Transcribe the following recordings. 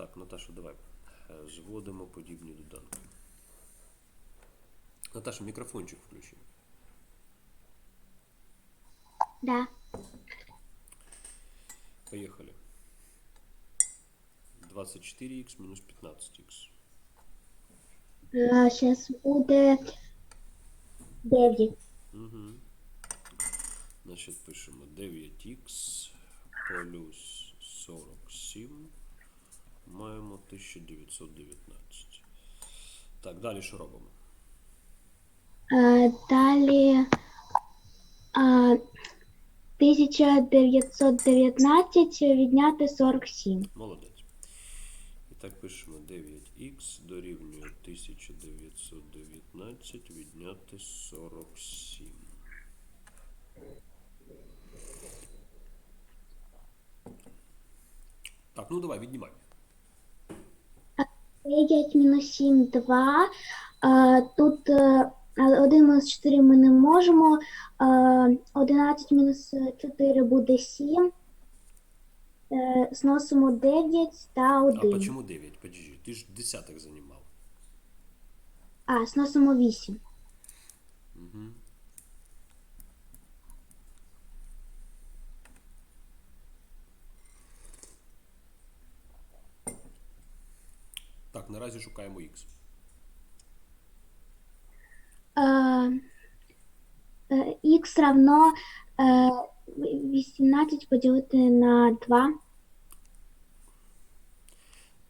Так, Наташа, давай. Е, Зводимо подібні доданки. Наташа, мікрофончик включи. Да. Поехали. 24х минус 15х. Зараз буде 9. Угу. Значить, пишемо 9х плюс 47. Маємо 1919. Так, далі що робимо? Е, Далі а, 1919 відняти 47. Молодець. І так пишемо 9х дорівнює 1919 відняти 47. Так, ну давай, віднімай. 9 мінус 7 2. А, Тут 1 мінус 4 ми не можемо. А, 11 мінус 4 буде 7. Е, Зносимо 9 та А 1. почему 9? Подожди, ти ж десяток занимал. А, зносимо 8. Угу. Наразі шукаємо х. Х равно е, 18 поділити на 2.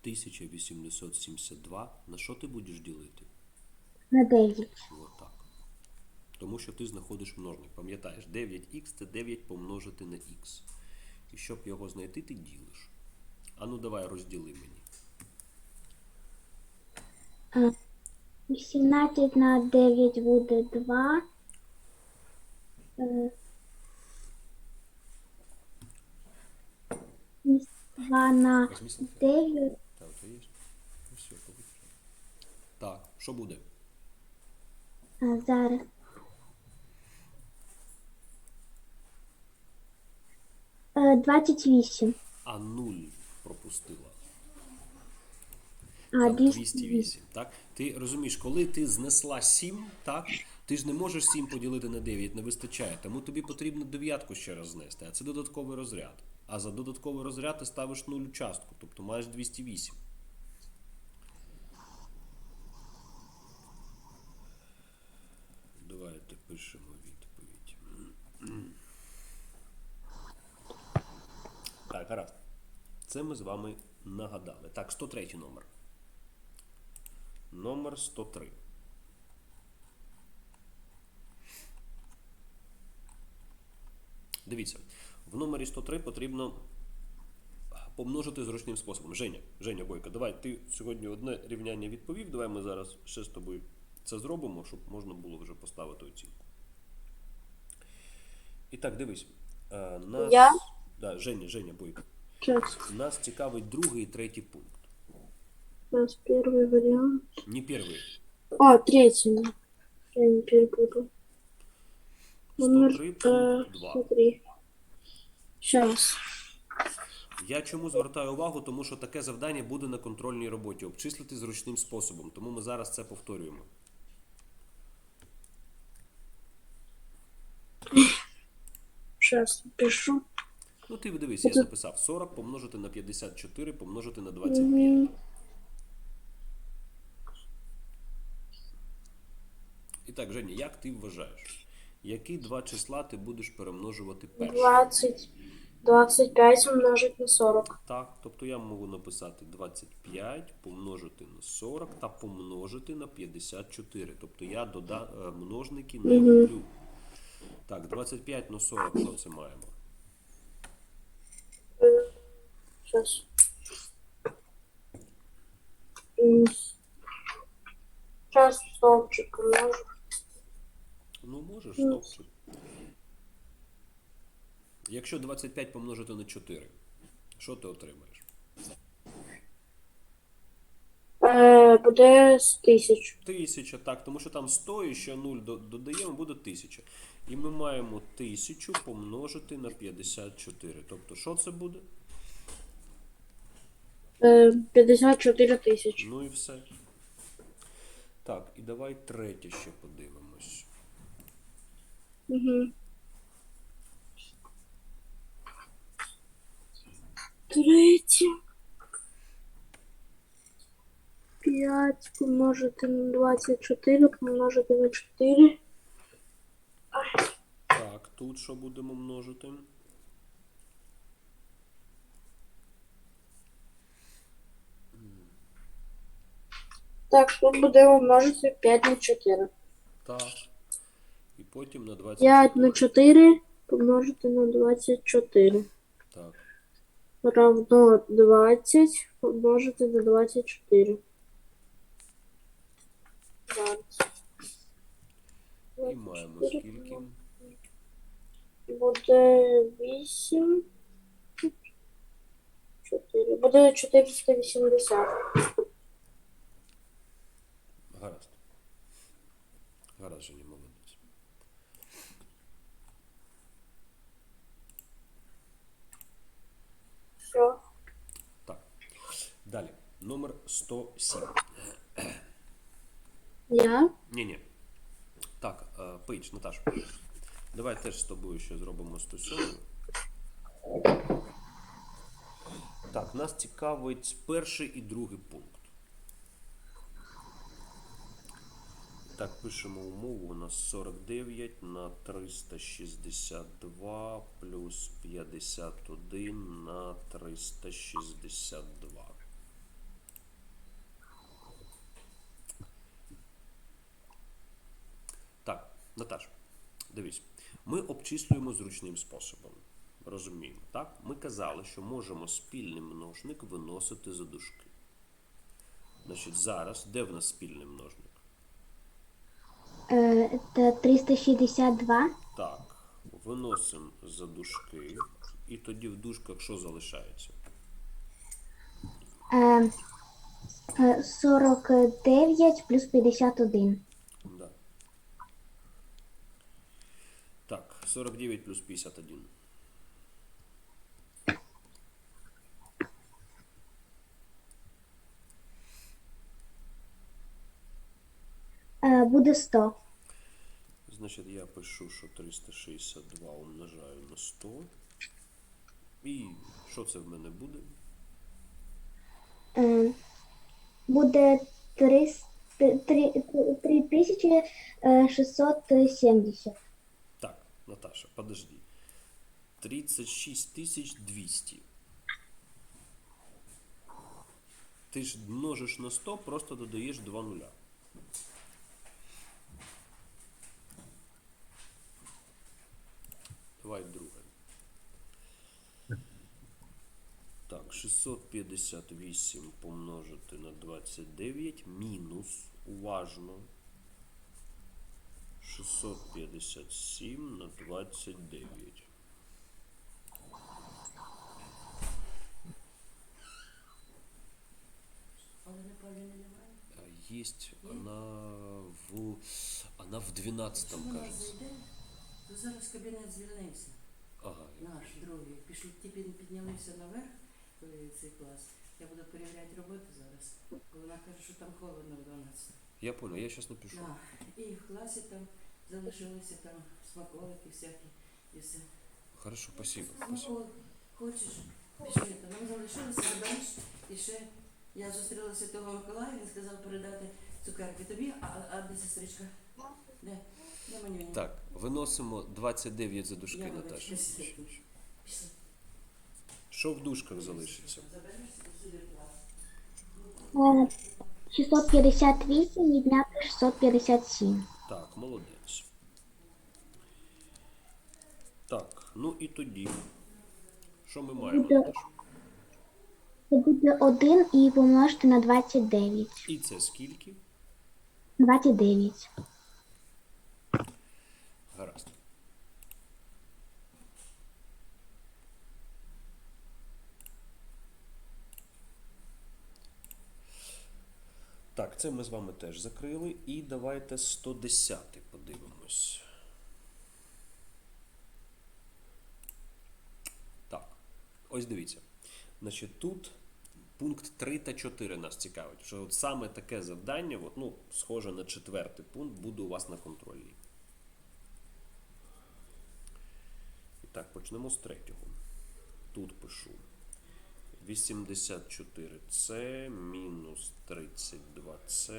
1872. На що ти будеш ділити? на 9. Вот так. Тому що ти знаходиш множник. Пам'ятаєш, 9х це 9 помножити на х. І щоб його знайти, ти ділиш. А ну давай розділи мені. 18 на 9 буде 2. Е, 2 на Возьми 9. Так, у є? Все, побудь. Так, що буде? А, зараз. Е, 28. А 0 пропустила. А, 208. 208. Так? Ти розумієш, коли ти знесла 7, так, ти ж не можеш 7 поділити на 9, не вистачає. Тому тобі потрібно дев'ятку ще раз знести, а це додатковий розряд. А за додатковий розряд ти ставиш 0 частку, тобто маєш 208. Давайте пишемо відповідь. Так, гаразд. Це ми з вами нагадали. Так, 103 номер. Номер 103. Дивіться, в номері 103 потрібно помножити зручним способом. Женя, Женя Бойко, давай ти сьогодні одне рівняння відповів. Давай ми зараз ще з тобою це зробимо, щоб можна було вже поставити оцінку. І так, дивись. е, Нас... Я? Да, Женя, Женя Бойко. Сейчас, Нас цікавить другий і третій пункт. Сейчас первый вариант. Не перший. А, третий. Я не перепутал. Номер 103 э, пункт 2. 103. Сейчас. Я чому звертаю увагу, тому що таке завдання буде на контрольній роботі. Обчислити зручним способом. Тому ми зараз це повторюємо. Сейчас пишу. Ну, ти дивись, я записав 40 помножити на 54 помножити на 25. І так, Женя, як ти вважаєш? Які два числа ти будеш перемножувати першим? 20. 25 умножить на 40. Так, тобто я можу написати 25 помножити на 40 та помножити на 54. Тобто я дода... е, множники не Мгм. роблю. Так, 25 на 40, що це маємо? Сейчас. Сейчас столбчик. Можеш, Ну. Якщо 25 помножити на 4, що ти отримаєш? Е, буде з 1000. 1000, так, тому що там 100 і ще 0 додаємо, буде 1000. І ми маємо 1000 помножити на 54. Тобто, що це буде? Е, 54 тисячі. Ну і все. Так, і давай третє ще подивимось. Угу. Третє. 5 помножити на 24 помножити на 4. Так, тут що будемо множити? Так, тут буде умножити 5 на 4. Так. І потім на 24. 5 на 4 помножити на 24. Так. Равно 20 помножити на 24. 20. І маємо скільки? Буде 8. 4. Буде 480. Гаразд. Гаразд, Женя, молодець. Все. Так. Далі. Номер 107. Я. Ні, ні. Так, е, Пейдж, Наташ. Давай теж з тобою ще зробимо 107. Так, нас цікавить перший і другий пункт. Так, пишемо умову. У нас 49 на 362 плюс 51 на 362. Так, Наташ, дивись, ми обчислюємо зручним способом. Розуміємо, так? Ми казали, що можемо спільний множник виносити за дужки. Значить, зараз де в нас спільний множник? Е, Це 362. Так, виносимо за дужки, і тоді в дужках що залишається? Е, е, 49 плюс 51. Да. Так, 49 плюс 51. Е, Буде 100. Значить, я пишу, що 362 умножаю на 100. І що це в мене буде? Е, Буде 300 три- 3670. Наташа, подожди. 36 200. Ти ж множиш на 100, просто додаєш 2 нуля. Давай друге. Так, 658 помножити на 29 мінус, уважно, 657 на 29. А, Есть она в... Она в 12 Якщо вона кажется. зайде, то зараз кабінет звільнився. Ага. Наш другий. Пішли, тільки піднялися наверх е, цей клас. Я буду перевіряти роботу зараз. Бо вона каже, що там холодно в 12. Я понял, я сейчас напишу. Да. І в класі там залишилися там смаколики всякі і все. Хорошо, спасибо. спасибо. Ну, хочеш, пішли, то нам залишилося добавиш. І ще я зустріла Святого Миколая, він сказав передати цукерки тобі, а, а де сестричка? Де? Де манюня? Так, виносимо 29 за дужки, Я Наташа. Пішли. Що в дужках залишиться? Заберешся до сюди. Е, 658 відняти 657. Так, молодець. Так, ну і тоді. Що ми маємо, Буде-? Це буде 1 і помножити на 29. І це скільки? 29. Гаразд. Так, це ми з вами теж закрили. І давайте 110 подивимось. Так, ось дивіться. Значить, тут пункт 3 та 4 нас цікавить. Що от саме таке завдання, от, ну, схоже на четвертий пункт, буде у вас на контрольній. І так, почнемо з третього. Тут пишу. 84С мінус 32С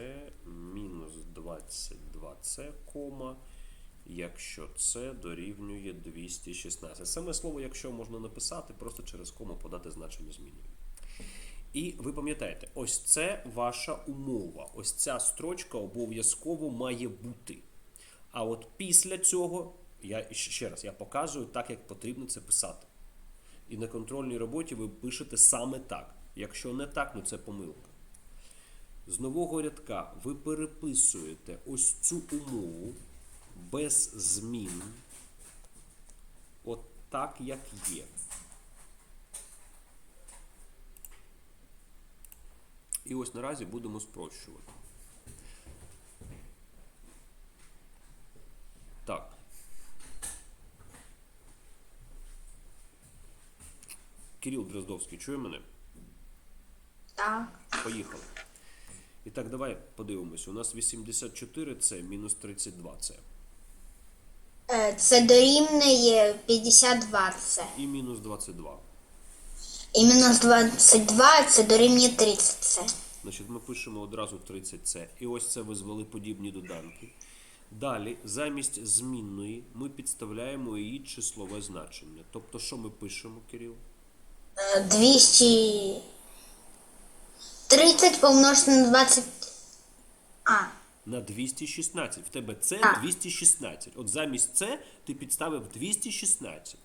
мінус 22С, кома, якщо це дорівнює 216. Саме слово якщо можна написати, просто через кому подати значення змінює. І ви пам'ятаєте, ось це ваша умова. Ось ця строчка обов'язково має бути. А от після цього, я ще раз я показую так, як потрібно це писати. І на контрольній роботі ви пишете саме так. Якщо не так, ну це помилка. З нового рядка ви переписуєте ось цю умову без змін, от так, як є. І ось наразі будемо спрощувати. Так. Кирил Дроздовський, чує мене? Так. Поїхали. І так, давай подивимось. У нас 84 це мінус 32 це. Е, Це дорівнює 52 це. І мінус 22. І мінус 22 це дорівнює 30 це. Значить, ми пишемо одразу 30 це. І ось це ви звели подібні доданки. Далі, замість змінної, ми підставляємо її числове значення. Тобто, що ми пишемо, Кирил? Е, 230 помножити на 20. А, На 216. В тебе це 216. От замість це ти підставив 216.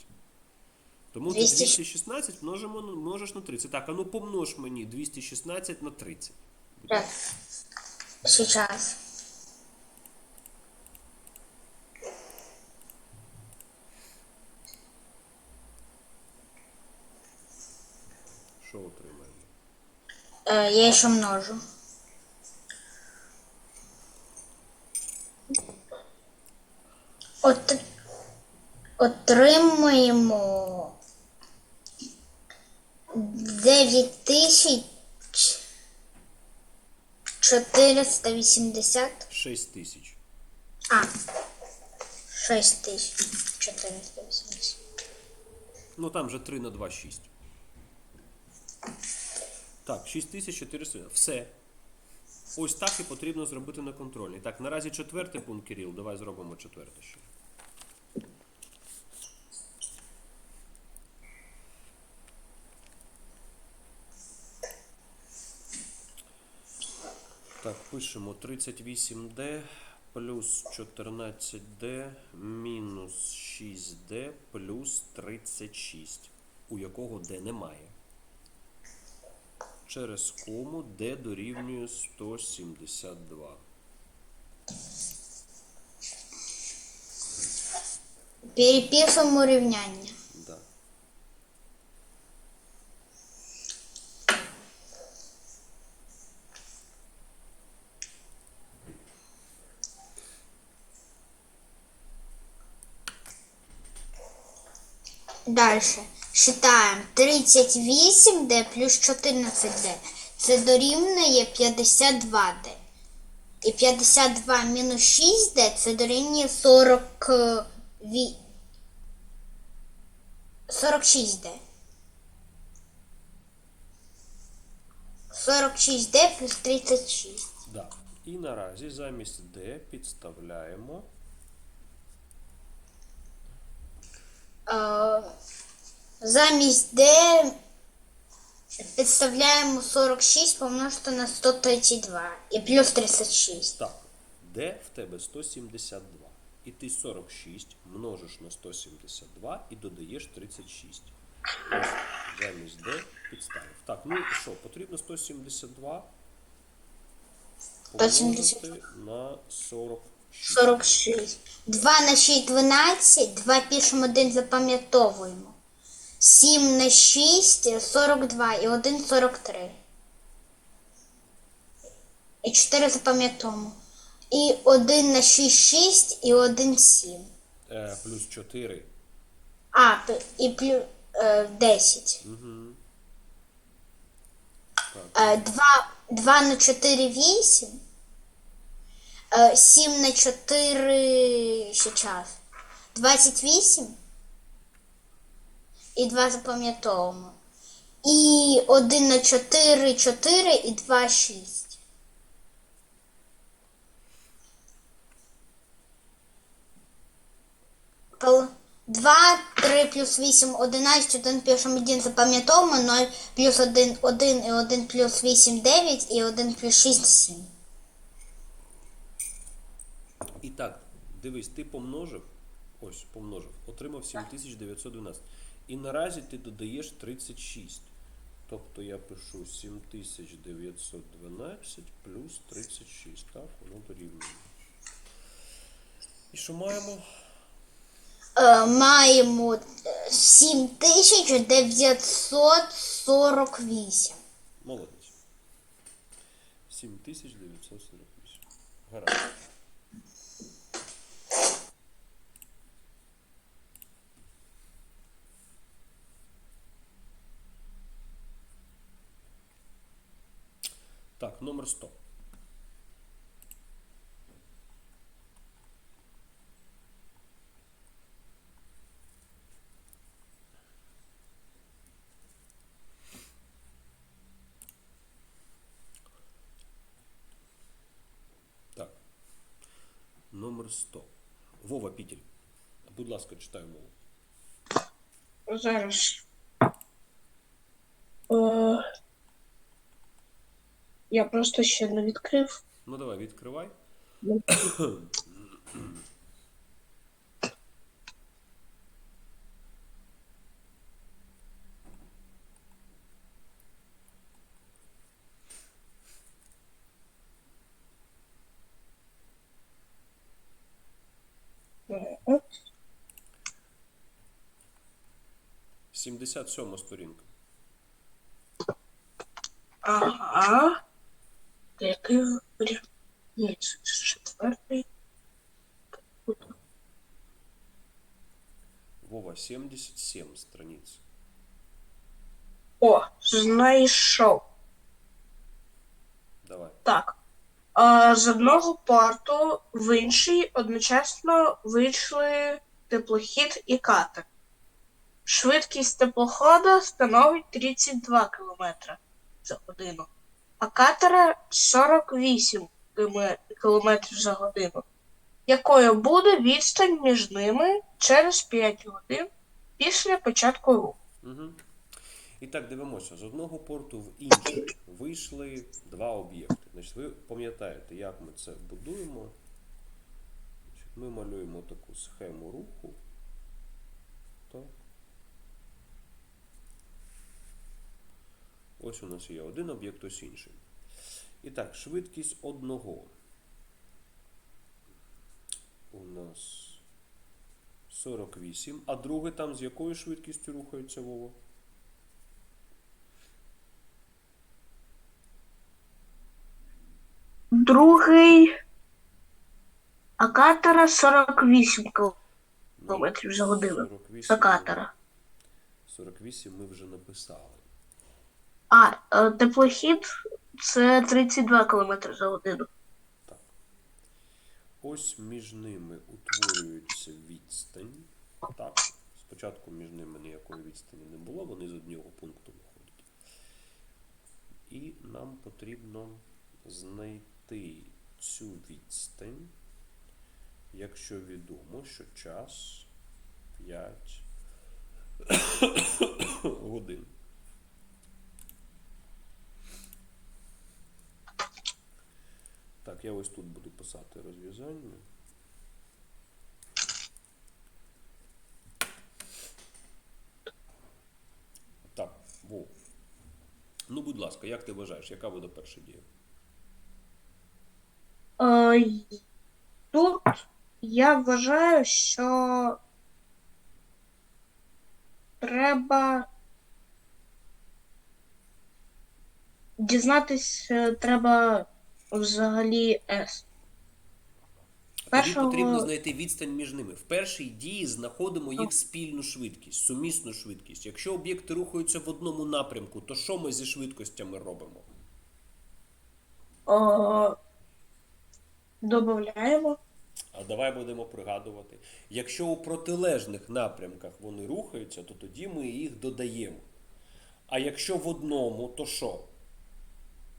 Тому ти 216 множимо, множиш на 30. Так, а ну помнож мені 216 на 30. так. Сейчас. Що отримаємо? Е, Я ще множу. От, отримуємо 9480. 6 тисяч. А, 6480. Ну там же 3 на 2 6. Так, 6400. Все. Ось так і потрібно зробити на контрольній. Так, наразі четвертий пункт, Кирил. Давай зробимо четвертий ще. Так, пишемо 38D плюс 14D мінус 6D плюс 36, у якого D немає. Через кому D дорівнює 172. Переписуємо рівняння. Да. Дальше. Считаємо 38D плюс 14D. Це дорівнює 52D. І 52 мінус 6D це дорівнює 40... 46D. 46D плюс 36. Да. І наразі замість D підставляємо Замість D підставляємо 46 помножити на 132 і плюс 36. Так, де в тебе 172. І ти 46 множиш на 172 і додаєш 36. Ось замість де підставив. Так, ну що, потрібно 172 170. помножити на 46. 46. 2 на 6 12, 2 пишемо, 1 запам'ятовуємо. 7 на 6 42 і 1 43. І 4 запам'ятовуємо. І 1 на 6 6 і 1 7. Е, плюс 4. А, п- і плюс е, 10. Е, 2, 2 на 4 8. Е, 7 на 4 ще час. 28. І 2 запам'ятовуємо. І 1 на 4 4 і 2 6. Кол- 2, 3 плюс 8, 11, 1 пишемо 1 запам'ятовуємо, 0 плюс 1, 1 і 1 плюс 8, 9 і 1 плюс 6, 7. І так, дивись, ти помножив, ось, помножив, отримав 7912. І наразі ти додаєш 36. Тобто я пишу 7912 плюс 36. Так, воно дорівнює. І що маємо? Е, маємо е, 7948. Молодець. 7948. Гаразд. Так, номер 100. Так. Номер 100. Вова Пітель. Будь ласка, читай мову. Зараз. я просто ще не відкрив. Ну давай, відкривай. Е, 77 сторінка. Ага. Варіант? Ні, це четвертий. Вова, 77 страниць. О, знайшов. Давай. Так. А, з одного порту в інший одночасно вийшли теплохід і катер. Швидкість теплохода становить 32 км за годину, а катера 48 км за годину. Якою буде відстань між ними через 5 годин після початку руху? Угу. І так дивимося. З одного порту в інший вийшли два об'єкти. Значить, ви пам'ятаєте, як ми це будуємо. Ми малюємо таку схему руху. Так. Ось у нас є один об'єкт, ось інший. І так, швидкість одного. У нас 48. А другий там з якою швидкістю рухається Вова? Другий Акатора 48 км за годину. 48 За 48 ми вже написали. А, е, теплохід це 32 км за годину. Так. Ось між ними утворюється відстань. Так, спочатку між ними ніякої відстані не було, вони з одного пункту виходять. І нам потрібно знайти цю відстань, якщо відомо, що час 5 годин. Так, я ось тут буду писати розв'язання. Так, Вов. Ну, будь ласка, як ти вважаєш, яка буде перша дія? Е, тут я вважаю, що треба дізнатись е, треба взагалі С. Тобі Першого- потрібно знайти відстань між ними. В першій дії знаходимо їх спільну швидкість, сумісну швидкість. Якщо об'єкти рухаються в одному напрямку, то що ми зі швидкостями робимо? О, додаємо. А давай будемо пригадувати. Якщо у протилежних напрямках вони рухаються, то тоді ми їх додаємо. А якщо в одному, то що?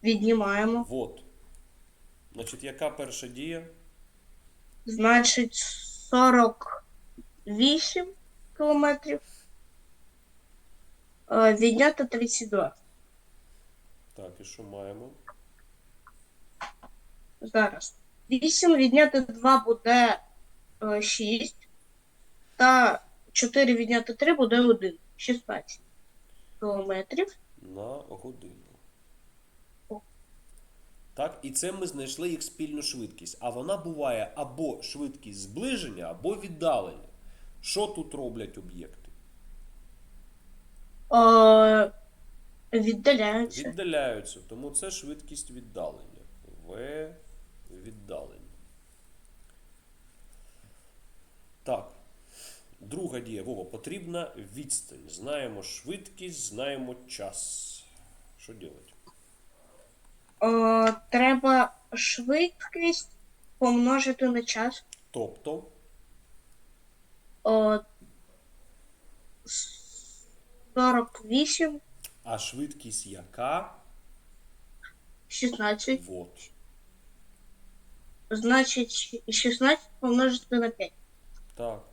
Віднімаємо. Вот. Значить, яка перша дія? Значить, 48 кілометрів. Е, Відняти 32. Так, і що маємо? Зараз. 8 відняти 2 буде 6. Та 4 відняти 3 буде 1. 16 кілометрів. На годину. Так, і це ми знайшли їх спільну швидкість. А вона буває або швидкість зближення, або віддалення. Що тут роблять об'єкти? Е, Віддаляються. Віддаляються, тому це швидкість віддалення. В віддалення. Так. Друга дія. Вова, потрібна відстань. Знаємо швидкість, знаємо час. Що робити? Е, Треба швидкість помножити на час. Тобто, Е, 48, а швидкість яка? 16. Вот. Значить, 16 помножити на 5. Так.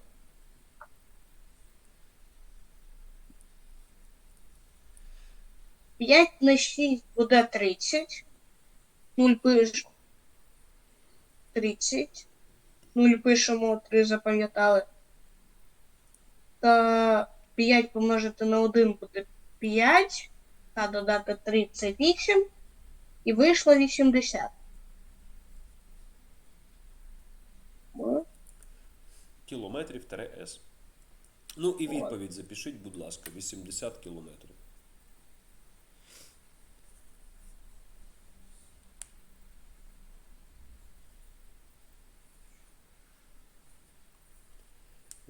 П'ять на 6 буде 30. 0 пиш 30. 0 пишемо, 3 запам'ятали. Та 5 помножити на 1 буде 5. Та додати 3 це 8. І вийшло 80. О, Кілометрів С. Ну і відповідь запишіть, будь ласка, 80 кілометрів.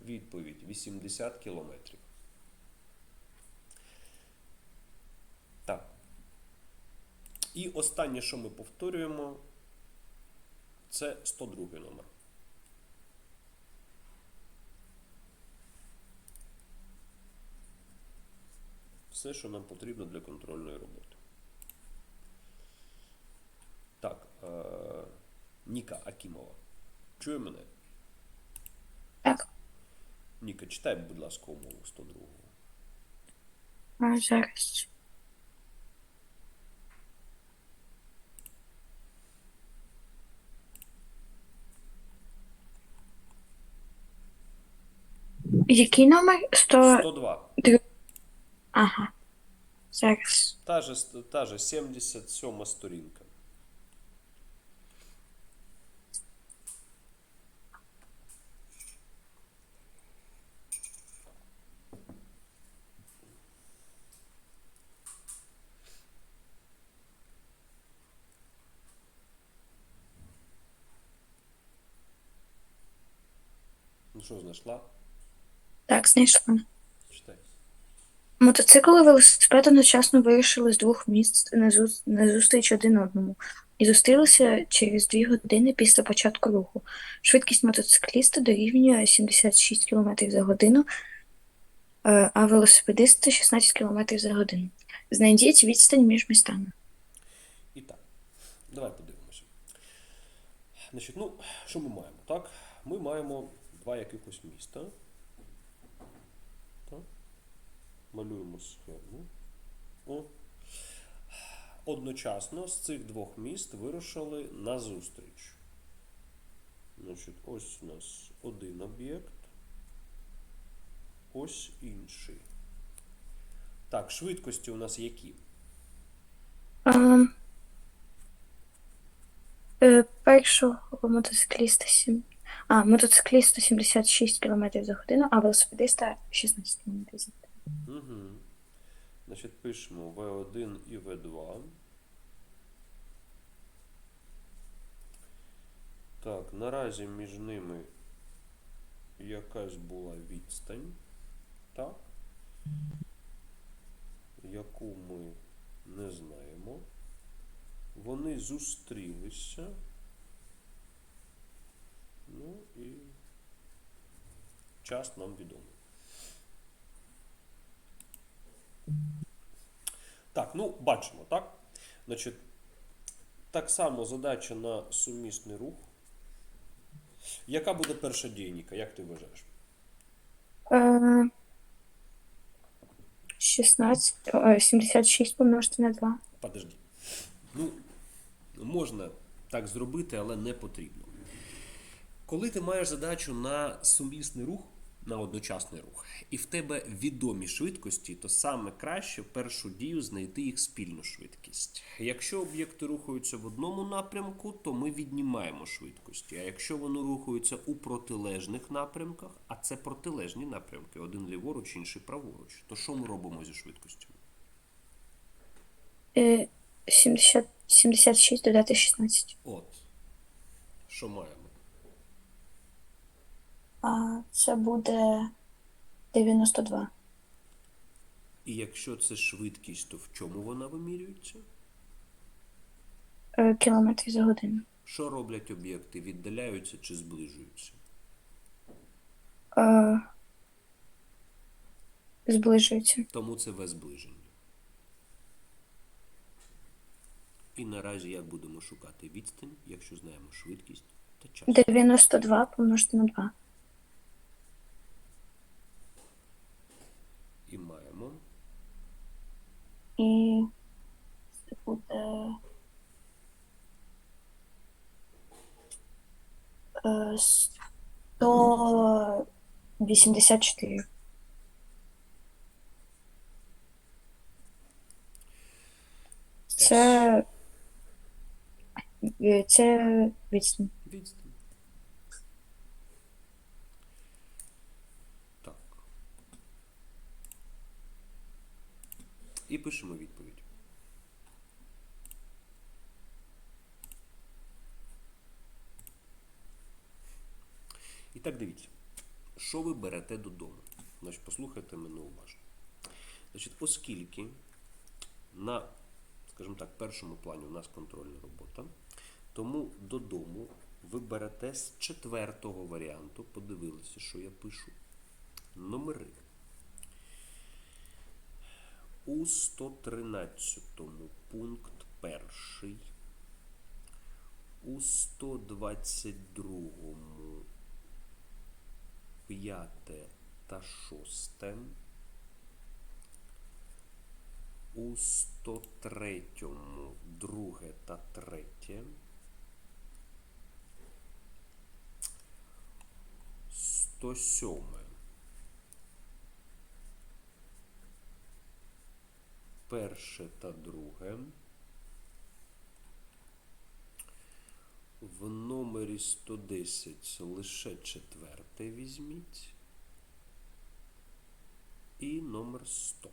Відповідь 80 кілометрів. Так. І останнє, що ми повторюємо, це 102 номер. Все, що нам потрібно для контрольної роботи. Так, е- Ніка Акімова. Чує мене? Ніка, читай, будь ласка, умову 102. А зараз. Який номер? 100... 102. Ага. Зараз. Та же, та же 77 сторінка. Що, знайшла? Так, знайшла. Читай. Мотоцикли велосипед одночасно вирішили з двох місць на, зу... на зустріч один одному і зустрілися через дві години після початку руху. Швидкість мотоцикліста дорівнює 76 км за годину, е, а велосипедиста 16 км за годину. Знайдіть відстань між містами. І так, давай подивимося. Значить, ну, що ми маємо? Так? Ми маємо два якихось міста. Так? Малюємо схему. О. Одночасно з цих двох міст вирушили на зустріч. Значить, ось у нас один об'єкт. Ось інший. Так, швидкості у нас які? Е, першого мотоцикліста 7. А, мотоцикліста 76 км за годину, а велосипедиста 16 км за годину. Угу. Значить, пишемо V1 і V2. Так, наразі між ними якась була відстань. Так. Яку ми не знаємо. вони зустрілися. Ну і час нам відомий. Так, ну бачимо, так? Значить, так само задача на сумісний рух. Яка буде перша дія, Ніка? Як ти вважаєш? Е, 16, е, 76 помножити на 2. Подожди. Ну, можна так зробити, але не потрібно. Коли ти маєш задачу на сумісний рух, на одночасний рух, і в тебе відомі швидкості, то саме краще першу дію знайти їх спільну швидкість. Якщо об'єкти рухаються в одному напрямку, то ми віднімаємо швидкості. А якщо вони рухаються у протилежних напрямках, а це протилежні напрямки, один ліворуч, інший праворуч, то що ми робимо зі швидкістю? Е, 70, 76 додати 16. От. Що маємо? А це буде 92. І якщо це швидкість, то в чому вона вимірюється? Е, кілометрів за годину. Що роблять об'єкти? Віддаляються чи зближуються? Е, зближується. Тому це В зближення. І наразі як будемо шукати відстань, якщо знаємо швидкість та час? 92 помножити на 2. І маємо І це буде е, 184. Це, е, це відстань. відстань. Так. І пишемо відповідь. І так дивіться, що ви берете додому? Значить, послухайте мене уважно. Значить, оскільки на, скажімо так, першому плані у нас контрольна робота, тому додому ви берете з четвертого варіанту, подивилися, що я пишу, номери. У 113 пункт перший, у 122 п'яте та шосте, у 103 друге та третє, 107 перше та друге. В номері 110 лише четверте візьміть. І номер 100.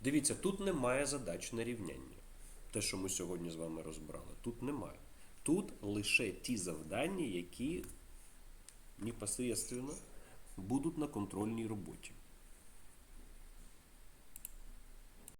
Дивіться, тут немає задач на рівняння. Те, що ми сьогодні з вами розбирали, тут немає. Тут лише ті завдання, які непосредственно будуть на контрольній роботі.